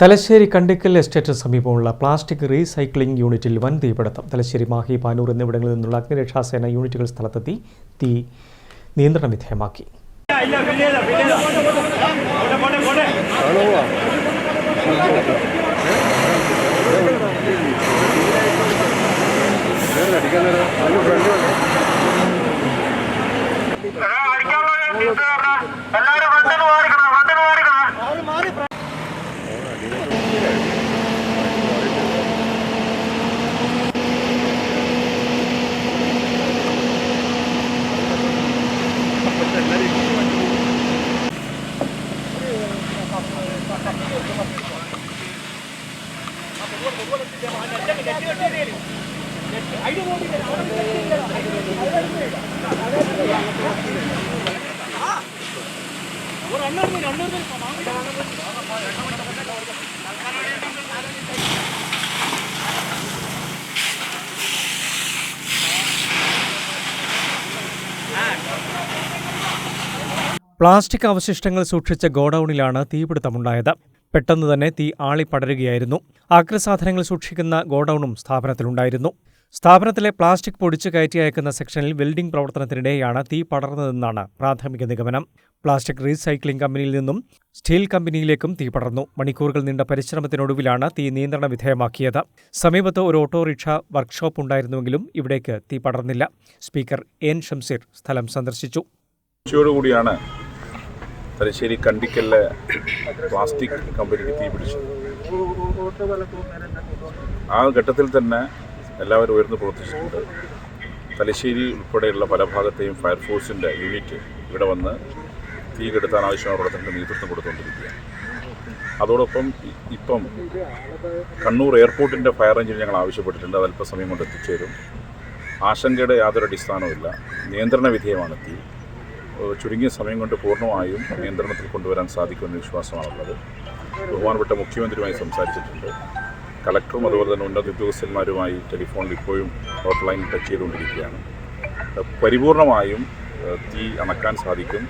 തലശ്ശേരി കണ്ടിക്കൽ എസ്റ്റേറ്റിന് സമീപമുള്ള plastic recycling യൂണിറ്റിൽ വൻ തീപിടുത്തം തലശ്ശേരി മാഹി പാനൂർ എന്നിവിടങ്ങളിൽ നിന്നുള്ള അഗ്നിരക്ഷാസേന യൂണിറ്റുകൾ സ്ഥലത്തെത്തി തീ നിയന്ത്രണ വിധേയമാക്കി. എല്ലാരും പ്ലാസ്റ്റിക് അവശിഷ്ടങ്ങൾ സൂക്ഷിച്ച ഗോഡൌണിലാണ് തീപിടുത്തമുണ്ടായത്. പെട്ടെന്ന് തന്നെ തീ ആളിപ്പടരുകയായിരുന്നു. അഗ്രസാധനങ്ങൾ സൂക്ഷിക്കുന്ന ഗോഡൌണും സ്ഥാപനത്തിലുണ്ടായിരുന്നു. സ്ഥാപനത്തിലെ പ്ലാസ്റ്റിക് പൊടിച്ചു കയറ്റി അയക്കുന്ന സെക്ഷനിൽ വെൽഡിംഗ് പ്രവർത്തനത്തിനിടെയാണ് തീ പടർന്നതെന്നാണ് പ്രാഥമിക നിഗമനം. പ്ലാസ്റ്റിക് റീസൈക്ലിംഗ് കമ്പനിയിൽ നിന്നും സ്റ്റീൽ കമ്പനിയിലേക്കും തീ പടർന്നു. മണിക്കൂറുകൾ നീണ്ട പരിശ്രമത്തിനൊടുവിലാണ് തീ നിയന്ത്രണ വിധേയമാക്കിയത്. സമീപത്ത് ഒരു ഓട്ടോറിക്ഷ വർക്ക്ഷോപ്പ് ഉണ്ടായിരുന്നുവെങ്കിലും ഇവിടേക്ക് തീ പടർന്നില്ല. സ്പീക്കർ എൻ ഷംസീർ സ്ഥലം സന്ദർശിച്ചു. തലശ്ശേരി കണ്ടിക്കലിലെ പ്ലാസ്റ്റിക് കമ്പനിക്ക് തീ പിടിച്ചു. ആ ഘട്ടത്തിൽ തന്നെ എല്ലാവരും ഉയർന്നു പ്രവർത്തിച്ചിട്ടുണ്ട്. തലശ്ശേരി ഉൾപ്പെടെയുള്ള പല ഭാഗത്തെയും ഫയർഫോഴ്സിന്റെ യൂണിറ്റ് ഇവിടെ വന്ന് തീ കെടുത്താൻ ആവശ്യമായ പ്രവർത്തനത്തിന് നേതൃത്വം കൊടുത്തുകൊണ്ടിരിക്കുകയാണ്. അതോടൊപ്പം ഇപ്പം കണ്ണൂർ എയർപോർട്ടിന്റെ ഫയർ എഞ്ചിൻ ഞങ്ങൾ ആവശ്യപ്പെട്ടിട്ടുണ്ട്. അത് അല്പസമയം കൊണ്ട് എത്തിച്ചേരും. ആശങ്കയുടെ യാതൊരു അടിസ്ഥാനവുമില്ല. നിയന്ത്രണ വിധേയമാണ് തീ. ചുരുങ്ങിയ സമയം കൊണ്ട് പൂർണമായും നിയന്ത്രണത്തിൽ കൊണ്ടുവരാൻ സാധിക്കുമെന്ന് വിശ്വാസമാണുള്ളത്. ബഹുമാനപ്പെട്ട മുഖ്യമന്ത്രിയുമായി സംസാരിച്ചിട്ടുണ്ട്. കളക്ടറും അതുപോലെ തന്നെ ഉന്നത ഉദ്യോഗസ്ഥന്മാരുമായി ടെലിഫോണിൽ ഇപ്പോഴും ഹോട്ട് ലൈൻ ടച്ച് ചെയ്തുകൊണ്ടിരിക്കുകയാണ്. പരിപൂർണമായും തീ അണക്കാൻ സാധിക്കും.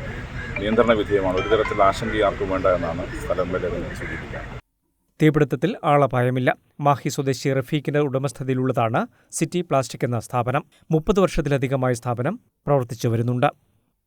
നിയന്ത്രണ വിധേയമാണ്. ഒരു തരത്തിൽ ആശങ്ക ആർക്കും വേണ്ട എന്നാണ് സ്ഥലം വരെ സൂചിപ്പിക്കുന്നത് തീപിടുത്തത്തിൽ ആളപായമില്ല. മാഹി സ്വദേശി റഫീഖിന്റെ ഉടമസ്ഥതയിലുള്ളതാണ് സിറ്റി പ്ലാസ്റ്റിക് എന്ന സ്ഥാപനം. മുപ്പത് വർഷത്തിലധികമായി സ്ഥാപനം പ്രവർത്തിച്ചു വരുന്നുണ്ട്.